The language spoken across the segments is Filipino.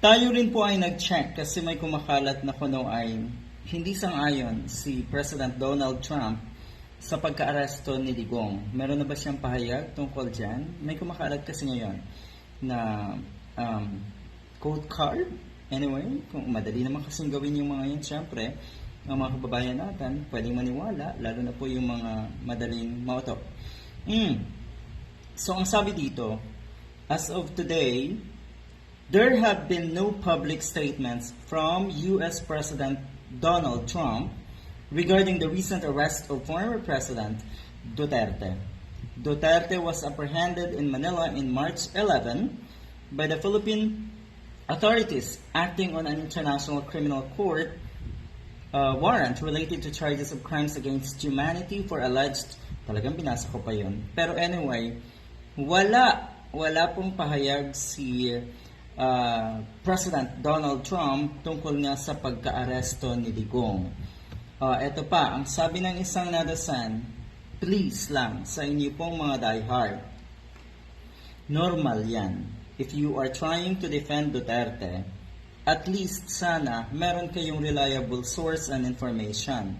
Tayo rin po ay nag-check kasi may kumakalat na kuno ay hindi sang-ayon si President Donald Trump sa pagka-aresto ni Digong. Meron na ba siyang pahayag tungkol dyan? May kumakalat kasi ngayon na um, code card. Anyway, kung madali naman kasing gawin yung mga yun, syempre, ang mga kababayan natin, pwedeng maniwala, lalo na po yung mga madaling mauto. Mm. So, ang sabi dito, as of today, There have been no public statements from U.S. President Donald Trump regarding the recent arrest of former President Duterte. Duterte was apprehended in Manila in March 11 by the Philippine authorities acting on an international criminal court uh, warrant related to charges of crimes against humanity for alleged talagang binasa ko pa yun. Pero anyway, wala wala pong pahayag si uh, President Donald Trump tungkol nga sa pagka-aresto ni Digong. Uh, ito pa, ang sabi ng isang nadasan, please lang sa inyo pong mga diehard. Normal yan. If you are trying to defend Duterte, at least sana meron kayong reliable source and information.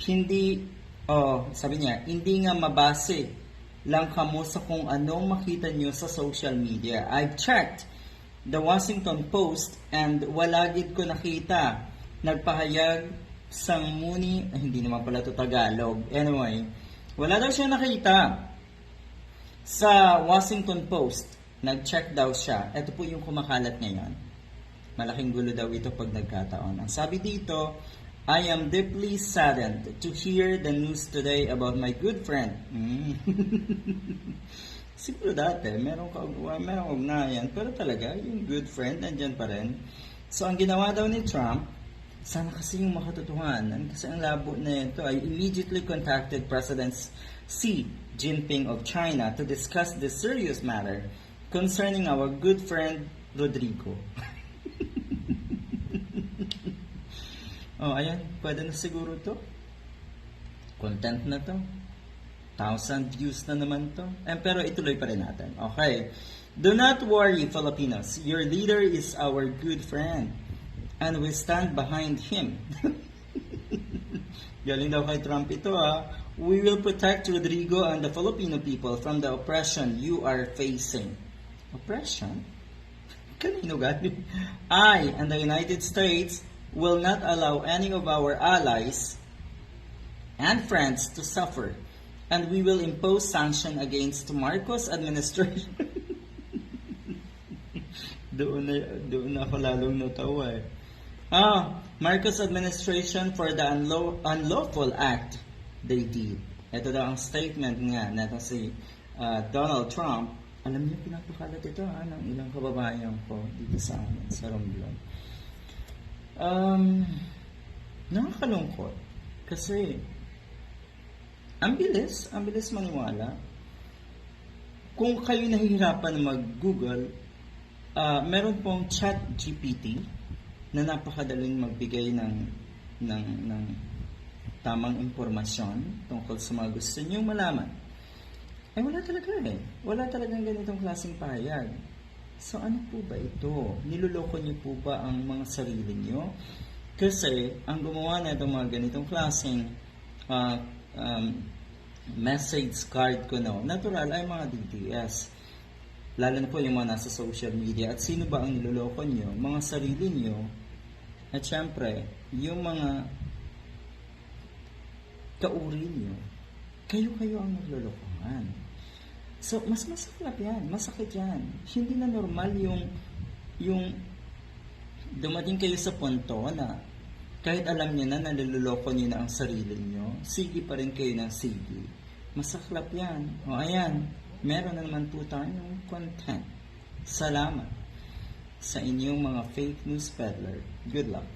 Hindi, oh, sabi niya, hindi nga mabase lang kamo sa kung anong makita nyo sa social media. I've checked the Washington Post and wala gid ko nakita nagpahayag sang muni ah, hindi naman pala to Tagalog. Anyway wala daw siya nakita. Sa Washington Post nag-check daw siya. Ito po yung kumakalat ngayon. Malaking gulo daw ito pag nagkataon. Ang sabi dito I am deeply saddened to hear the news today about my good friend. Mm. Siguro dati, meron ka meron ugnayan, pero talaga, yung good friend, nandyan pa rin. So, ang ginawa daw ni Trump, sana kasi yung makatotohanan, kasi ang labo na ito ay immediately contacted President Xi Jinping of China to discuss this serious matter concerning our good friend Rodrigo. oh, ayan, pwede na siguro to. Content na to. Thousand views na naman to. Eh, pero ituloy pa rin natin. Okay. Do not worry, Filipinos. Your leader is our good friend. And we stand behind him. Galing daw kay Trump ito ha. We will protect Rodrigo and the Filipino people from the oppression you are facing. Oppression? Kanino galing? I and the United States will not allow any of our allies and friends to suffer and we will impose sanction against Marcos administration. doon na doon ako lalong natawa eh. Ah, Marcos administration for the unlaw, unlawful act they did. Ito daw ang statement nga na si ah, Donald Trump. Alam niyo, pinapakalat ito ha, ng ilang kababayan ko dito sa amin, sa Romblon. Um, nakakalungkot. Kasi, ang bilis, ang bilis maniwala. Kung kayo nahihirapan mag-Google, ah, meron pong chat GPT na napakadaling magbigay ng, ng, ng tamang impormasyon tungkol sa mga gusto niyong malaman. Eh, wala talaga eh. Wala talagang ganitong klaseng pahayag. So, ano po ba ito? Niloloko niyo po ba ang mga sarili niyo? Kasi, ang gumawa na itong mga ganitong klaseng ah, um, message card ko no, natural ay mga DTS. Lalo na po yung mga nasa social media. At sino ba ang niloloko nyo? Mga sarili nyo. At syempre, yung mga kauri nyo. Kayo-kayo ang naglolokohan. So, mas masaklap yan. Masakit yan. Hindi na normal yung yung dumating kayo sa punto na kahit alam niyo na naliloloko niyo na ang sarili niyo, sige pa rin kayo ng sige. Masaklap yan. O ayan, meron na naman po tayong content. Salamat sa inyong mga fake news peddler. Good luck.